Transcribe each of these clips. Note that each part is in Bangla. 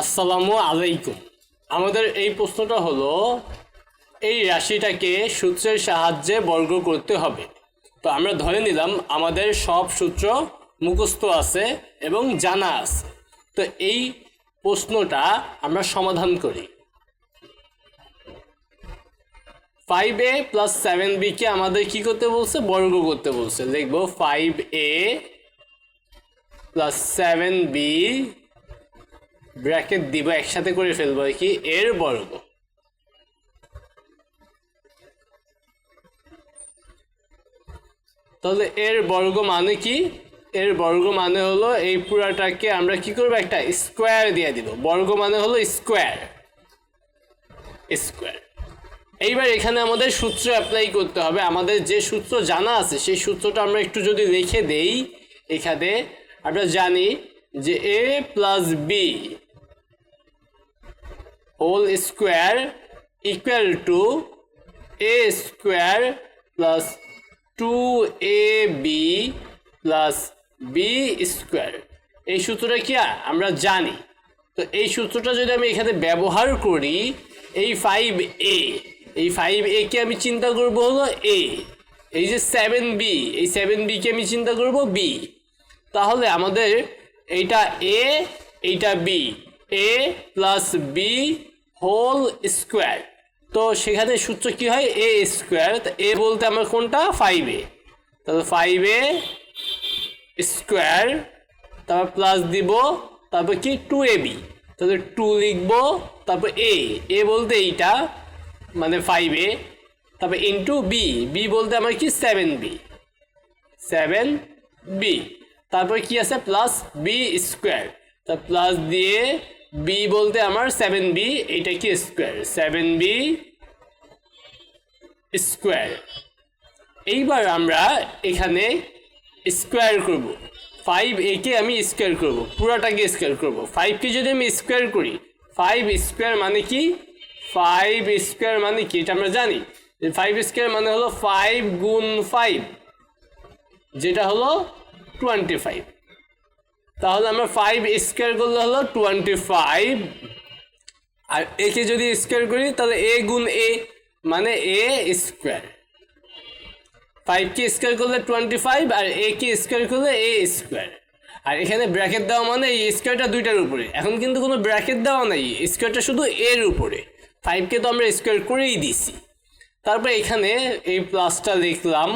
আসসালামু আলাইকুম। আমাদের এই প্রশ্নটা হলো, এই রাশিটাকে সূত্রের সাহায্যে বর্গ করতে হবে। তো আমরা ধরে নিলাম আমাদের সব সূত্র মুখস্থ আছে এবং জানা আছে। তো এই প্রশ্নটা আমরা সমাধান করি। ফাইভ এ প্লাস সেভেন বিকে আমাদের কি করতে বলছে? বর্গ করতে বলছে। লিখব five a plus seven b bracket দিব একসাথে করে ফেলব আর কি, এর বর্গ। তাহলে এর বর্গ মানে কি? এর বর্গ মানে হলো এই পুরাটাকে আমরা কি করব? একটা স্কোয়ার দিয়ে দিব। বর্গ মানে হলো স্কোয়ার স্কোয়ার এইবার এখানে আমাদের সূত্র অ্যাপ্লাই করতে হবে। আমাদের যে সূত্র জানা আছে, সেই সূত্রটা আমরা একটু যদি রেখে দেই এখানে, আমরা জানি যে a plus b whole square equal to a square plus two a b plus b square এই সূত্রটা কি আমরা জানি। তো এই সূত্রটা যদি আমি এখানে ব্যবহার করি, এই ফাইভ এ এই ফাইভ এ কে আমি চিন্তা করব হলো এ এই যে সেভেন বি এই সেভেন বিকে আমি চিন্তা করব বি তাহলে আমাদের এইটা এ এইটা b a plus b whole square তো সেখানে সূত্র কি হয়? এ স্কোয়ার এ বলতে আমার কোনটা? ফাইভ এ তাহলে ফাইভ এ স্কোয়ার তারপর প্লাস দিব। তারপর কি? টু এ বি তাহলে টু লিখব। তারপর এ এ বলতে এইটা। মানে ফাইভ এ তারপর ইন্টু বি বি বলতে আমার কি? সেভেন বি সেভেন বি তারপর কি আছে? প্লাস বি স্কোয়ার তা প্লাস দিয়ে বি বলতে আমার সেভেন বি এইটা কি স্কোয়ার সেভেন বি স্কোয়ার এইবার আমরা এখানে স্কোয়ার করব। ফাইভ একে আমি স্কোয়ার করব, পুরোটাকে স্কোয়ার করব। ফাইভকে যদি আমি স্কোয়ার করি ফাইভ স্কোয়ার মানে কি? ফাইভ স্কোয়ার মানে কি? এটা আমরা জানি। ফাইভ স্কোয়ার মানে হলো ফাইভ গুণ ফাইভ যেটা হলো টোয়েন্টি ফাইভ তাহলে আমরা ফাইভ স্কোয়ার করলে হলো টোয়েন্টি ফাইভ আর একে যদি স্কোয়ার করি, তাহলে এ গুণ এ মানে এ স্কোয়ার ফাইভকে স্কোয়ার করলে টোয়েন্টি ফাইভ আর এ কে স্কোয়ার করলে এ স্কোয়ার আর এখানে ব্র্যাকেট দেওয়া মানে এই স্কোয়ারটা দুইটার উপরে। এখন কিন্তু কোনো ব্র্যাকেট দেওয়া নাই স্কোয়ারটা শুধু এর উপরে। ফাইভকে তো আমরা স্কোয়ার করেই দিছি। তারপর এখানে এই প্লাসটা লিখলাম।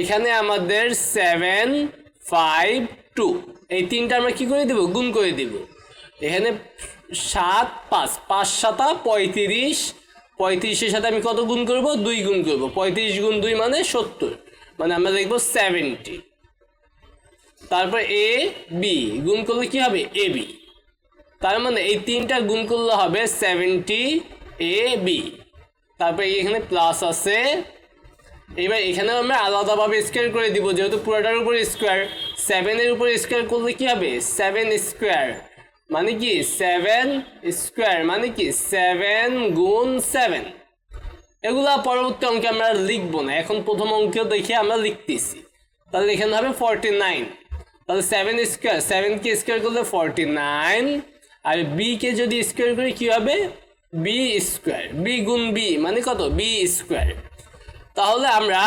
এখানে আমাদের সেভেন ফাইভ টু এই তিনটা আমরা কি করে দেব? গুণ করে দেব। এখানে সাত, পাঁচ। পাঁচ, সাতা পঁয়ত্রিশ। পঁয়ত্রিশের সাথে আমি কত গুণ করব? দুই গুণ করব। পঁয়ত্রিশ গুণ দুই মানে সত্তর। মানে আমরা দেখব সেভেন্টি তারপর এ বি গুণ করলে কি হবে? এ বি তার মানে এই তিনটা গুণ করলে হবে সেভেন্টি এ বি তারপর এখানে প্লাস আছে এবার এখানে আমরা আলাদাভাবে স্কোয়ার করে দিব, যেহেতু পুরোটার উপর স্কোয়ার সেভেনের উপর স্কোয়ার করলে কী হবে? সেভেন স্কোয়ার মানে কি? সেভেন স্কোয়ার মানে কি? সেভেন গুণ সেভেন এগুলা পরবর্তী অঙ্কে আমরা লিখব না। এখন প্রথম অঙ্কে দেখে আমরা লিখতেছি। তাহলে এখানে হবে ফর্টি নাইন তাহলে সেভেন স্কোয়ার সেভেনকে স্কোয়ার করলে ফর্টি নাইন আর বি কে যদি স্কোয়ার করি কী হবে? বি স্কোয়ার বি গুণ বি মানে কত? বি স্কোয়ার তাহলে আমরা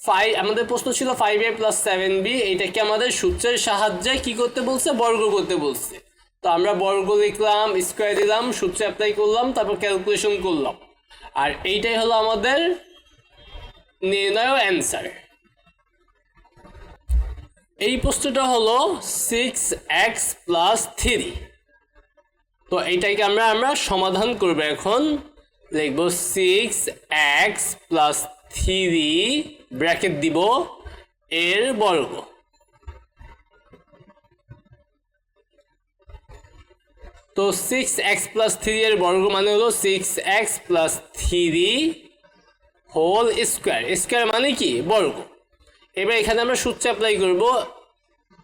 ফাইভ আমাদের প্রশ্ন ছিল five a plus seven b এইটাকে আমাদের সূত্রের সাহায্যে কি করতে বলছে? বর্গ করতে বলছে। তো আমরা বর্গ লিখলাম স্কোয়ার দিলাম, সূত্রে অ্যাপ্লাই করলাম, তারপর ক্যালকুলেশন করলাম। আর এইটাই হলো আমাদের নির্ণয় অ্যান্সার এই প্রশ্নটা হলো সিক্স এক্স প্লাস থ্রি তো এইটাকে আমরা আমরা সমাধান করব এখন। লিখব six x plus three bracket দিব এর বর্গ। তো সিক্স এক্স প্লাস থ্রি এর বর্গ মানে হলো six x plus three whole square. Square মানে কি? বর্গ। এবার এখানে আমরা সূত্র অ্যাপ্লাই করব।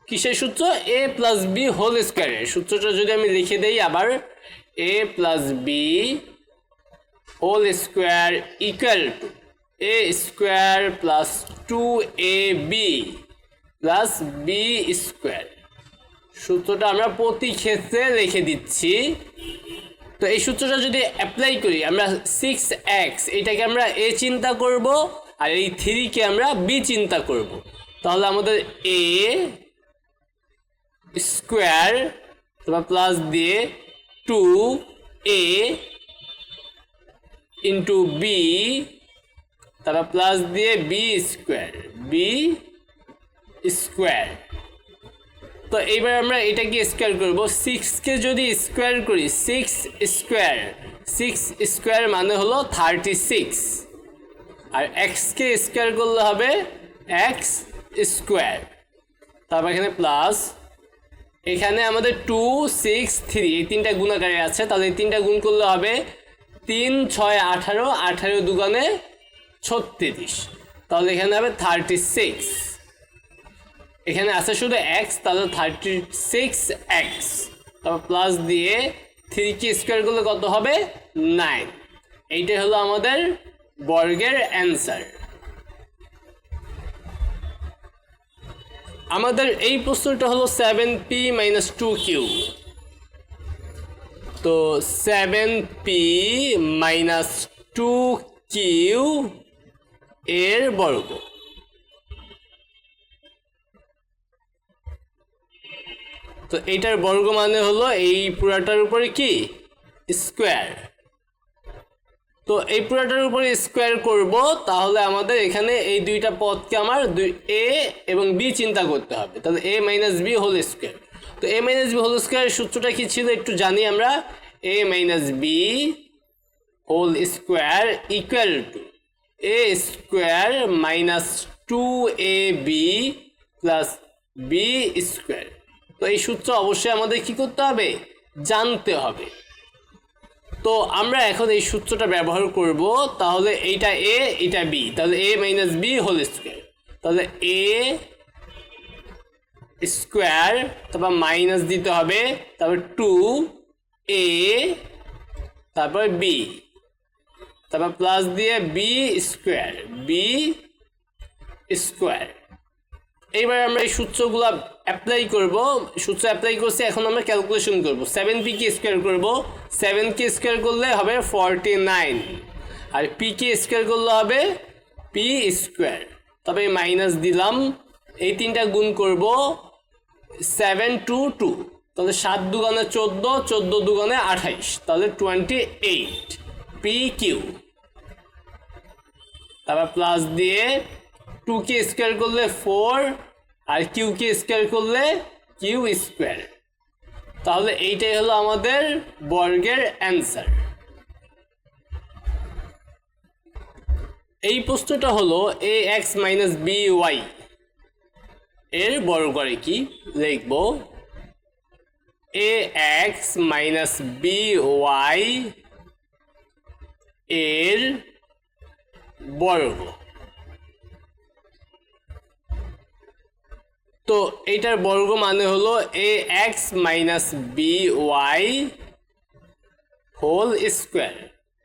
কিসের সূত্র? এ প্লাস বি হোল স্কোয়ারের সূত্রটা যদি আমি লিখে দেই আবার a plus b whole square equal to a square plus two a b plus b square সূত্রটা আমরা প্রতি ক্ষেত্রে লিখে দিচ্ছি। তো এই সূত্রটা যদি অ্যাপ্লাই করি, আমরা সিক্স এক্স এটাকে আমরা এ চিন্তা করব আর এই থ্রিকে আমরা বি চিন্তা করব। তাহলে আমাদের এ স্কোয়ার তারপর প্লাস দিয়ে টু এ ইন্টু বি তারপর প্লাস দিয়ে বি স্কোয়ার বি স্কোয়ার তো এইবার আমরা এটাকে স্কোয়ার করব। সিক্সকে যদি স্কোয়ার করি সিক্স স্কোয়ার সিক্স স্কোয়ার মানে হলো থার্টি সিক্স আর এক্সকে স্কোয়ার করলে হবে এক্স স্কোয়ার তারপর এখানে প্লাস এখানে আমাদের টু সিক্স থ্রি এই তিনটা গুণাকারে আছে। তাহলে এই তিনটা গুণ করলে হবে তিন, ছয়, আঠারো আঠারো দুগানে ছত্রিশ। তাহলে এখানে হবে থার্টি সিক্স এখানে আছে শুধু এক্স তাহলে থার্টি সিক্স এক্স তারপর প্লাস দিয়ে থ্রি কি স্কোয়ার করলে কত হবে? নাইন এইটাই হলো আমাদের বর্গের অ্যান্সার আমাদের এই প্রশ্নটা হলো seven p minus two q তো seven p minus two q এর বর্গ। তো এইটার বর্গ মানে হলো এই পুরাটার উপরে কি? স্কোয়ার। তো এই পুরাটার উপরে স্কোয়ার করব, তাহলে আমাদের এখানে এই দুইটা পদকে আমার দুই এ এবং বি চিন্তা করতে হবে। তাহলে a minus b whole square. তো a minus b whole square সূত্রটা কি ছিল একটু জানি আমরা? A minus b whole square equal to. A square minus two a b plus b square তো এই সূত্র অবশ্যই আমাদের কি করতে হবে? জানতে হবে। তো আমরা এখন এই সূত্রটা ব্যবহার করব, তাহলে এইটা এ এটা বি তাহলে a minus b whole square তাহলে এ স্কোয়ার তারপর মাইনাস দিতে হবে, তারপর টু এ তারপর বি তারপর প্লাস দিয়ে বি স্কোয়ার বি স্কোয়ার এইবার আমরা এই সূত্রগুলো অ্যাপ্লাই করব। সূত্র অ্যাপ্লাই করছি, এখন আমরা ক্যালকুলেশন করব। সেভেন পি কে স্কোয়ার করব। সেভেন কে স্কোয়ার করলে হবে ফর্টি নাইন আর পি কে স্কোয়ার করলে হবে পি স্কোয়ার তবে মাইনাস দিলাম। এই তিনটা গুণ করব সেভেন টু টু তাহলে সাত দুগানে চোদ্দ চোদ্দ দুগানে আঠাইশ। তাহলে টোয়েন্টি এইট পি কিউ তারপর প্লাস দিয়ে টু কে স্কোয়ার করলে ফোর আর কিউ কে স্কোয়ার করলে কিউ স্কোয়ার তাহলে এইটাই হলো আমাদের বর্গের অ্যান্সার এই প্রশ্নটা হলো a x minus b y এর বর্গরে কি লিখব? A x minus b y এর বর্গ তো এইটার বর্গ মানে হলো a x minus b y whole square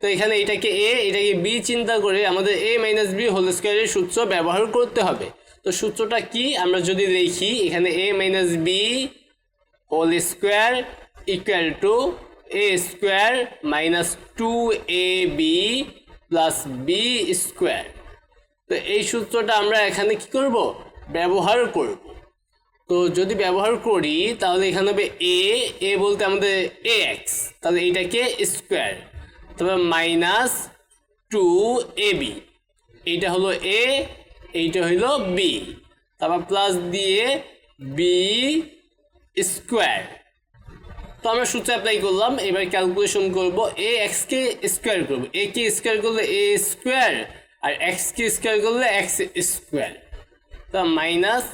তো এখানে এটাকে এ এটাকে বি চিন্তা করে আমাদের এ মাইনাস বি হোল স্কোয়ারের সূত্র ব্যবহার করতে হবে। তো সূত্রটা কি? আমরা যদি দেখি এখানে a minus b whole square equal to a square minus two a b plus b square তো এই সূত্রটা আমরা এখানে কি করব? ব্যবহার করব। তো যদি ব্যবহার করি, তাহলে এখানে হবে এ এ বলতে আমাদের এ এক্স তাহলে এইটাকে স্কোয়ার তারপর মাইনাস টু এ বি এইটা হলো এ এইটা হলো বি তারপর প্লাস দিয়ে বি স্কোয়ার তো আমরা সূত্র অ্যাপ্লাই করলাম, এবার ক্যালকুলেশন করব এ এক্স কে স্কোয়ার করব। এ কে স্কোয়ার করলে এ স্কোয়ার আর এক্স কে স্কোয়ার করলে এক্স স্কোয়ার তা মাইনাস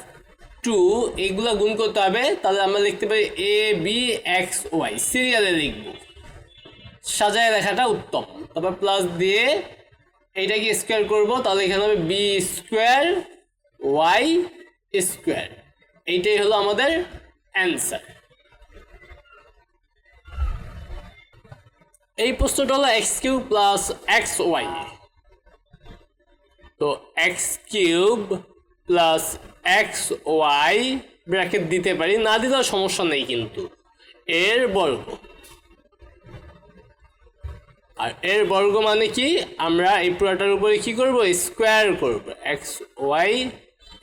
টু এগুলো গুণ করতে হবে, তাহলে আমরা লিখতে পারি এ বি এক্স ওয়াই সিরিয়ালে লিখব। সাজায় লেখাটা উত্তম। তারপর প্লাস দিয়ে এইটাকে স্কোয়ার করব, তাহলে এখানে হবে বি স্কোয়ার ওয়াই স্কোয়ার এইটাই হলো আমাদের অ্যান্সার এই প্রশ্নটা হলো x cube plus x y তো x cube plus x y bracket দিতে পারি, না দিলেও সমস্যা নেই কিন্তু। এর বর্গ। আর এর বর্গ মানে কি? আমরা এই পুরোটার উপরে কি করব? স্কোয়ার করব। এক্স ওয়াই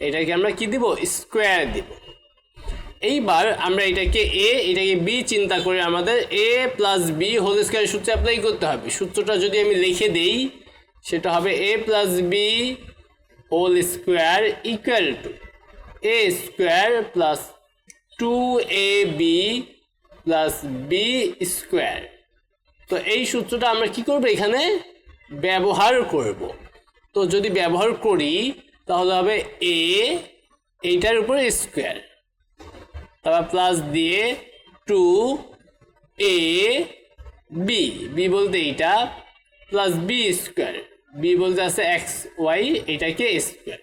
এটাকে আমরা কি দিব? স্কোয়ার দিব। এইবার আমরা এটাকে এ এটাকে বি চিন্তা করে আমাদের a plus b whole square সূত্রে অ্যাপ্লাই করতে হবে। সূত্রটা যদি আমি লিখে দেই, সেটা হবে a plus b whole square equal to a square plus two a b plus b square তো এই সূত্রটা আমরা কি করব এখানে? ব্যবহার করব। তো যদি ব্যবহার করি, তাহলে হবে এ এইটার উপরে স্কোয়ার তারপর প্লাস দিয়ে টু এ বি বি বলতে এইটা প্লাস বি স্কোয়ার বি বলতে আছে এক্স ওয়াই এটাকে স্কোয়ার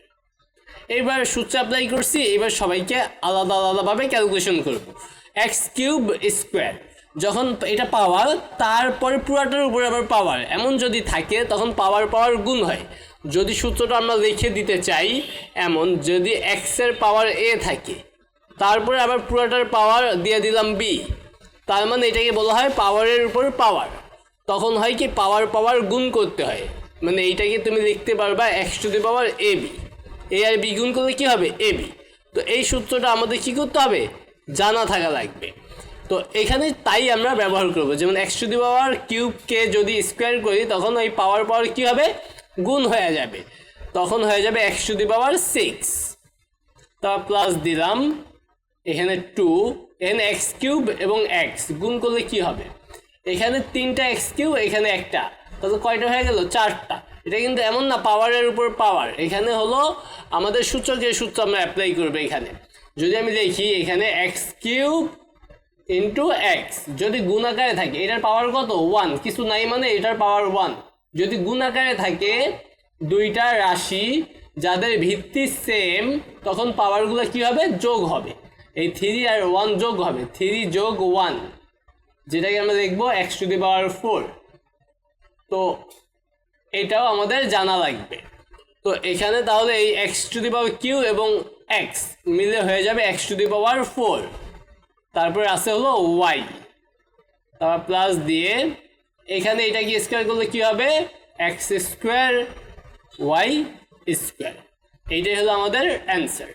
এইবার সূত্র অ্যাপ্লাই করছি, এবার সবাইকে আলাদা আলাদাভাবে ক্যালকুলেশন করব। এক্স কিউব স্কোয়ার যখন এটা পাওয়ার তারপরে পুরাটার উপরে আবার পাওয়ার এমন যদি থাকে, তখন পাওয়ার পাওয়ার গুণ হয়। যদি সূত্রটা আমরা লিখে দিতে চাই, এমন যদি এক্সের পাওয়ার এ থাকে তারপরে আবার পুরাটার পাওয়ার দিয়ে দিলাম বি তার মানে এটাকে বলা হয় পাওয়ারের উপর পাওয়ার তখন হয় কি পাওয়ার পাওয়ার গুণ করতে হয়। মানে এইটাকে তুমি লিখতে পারবা x to the power a b a R b গুণ করলে কী হবে? এ বি তো এই সূত্রটা আমাদের কী করতে হবে? জানা থাকা লাগবে। তো এখানে তাই আমরা ব্যবহার করব। যেমন এক্স দি পাওয়ার কিউবকে যদি স্কোয়ার করি, তখন ওই পাওয়ার পাওয়ার কী হবে? গুণ হয়ে যাবে। তখন হয়ে যাবে x to the power six তারপর প্লাস দিলাম। এখানে টু এখানে এক্স কিউব এবং এক্স গুণ করলে কি হবে? এখানে তিনটা এক্স কিউব এখানে একটা। তাহলে কয়টা হয়ে গেল? চারটা। এটা কিন্তু এমন না পাওয়ারের উপর পাওয়ার এখানে হলো আমাদের যে সূত্র আমরা অ্যাপ্লাই করব এখানে। যদি আমি দেখি, এখানে এক্স কিউব ইন্টু এক্স যদি গুণ আকারে থাকে, এটার পাওয়ার কত? ওয়ান কিছু নাই মানে এটার পাওয়ার ওয়ান যদি গুণ আকারে থাকে, দুইটা রাশি যাদের ভিত্তি সেম তখন পাওয়ারগুলো কি হবে? যোগ হবে। এই থ্রি আর ওয়ান যোগ হবে। থ্রি যোগ ওয়ান যেটাকে আমরা দেখব x to the power four তো এটাও আমাদের জানা লাগবে। তো এখানে তাহলে এই x to the power q এবং এক্স মিলে হয়ে যাবে x to the power four তারপরে আছে হলো ওয়াই তারপর প্লাস দিয়ে এখানে এটাকে স্কোয়ার করলে কি হবে? এক্স স্কোয়ার ওয়াই স্কোয়ার এইটাই হলো আমাদের অ্যান্সার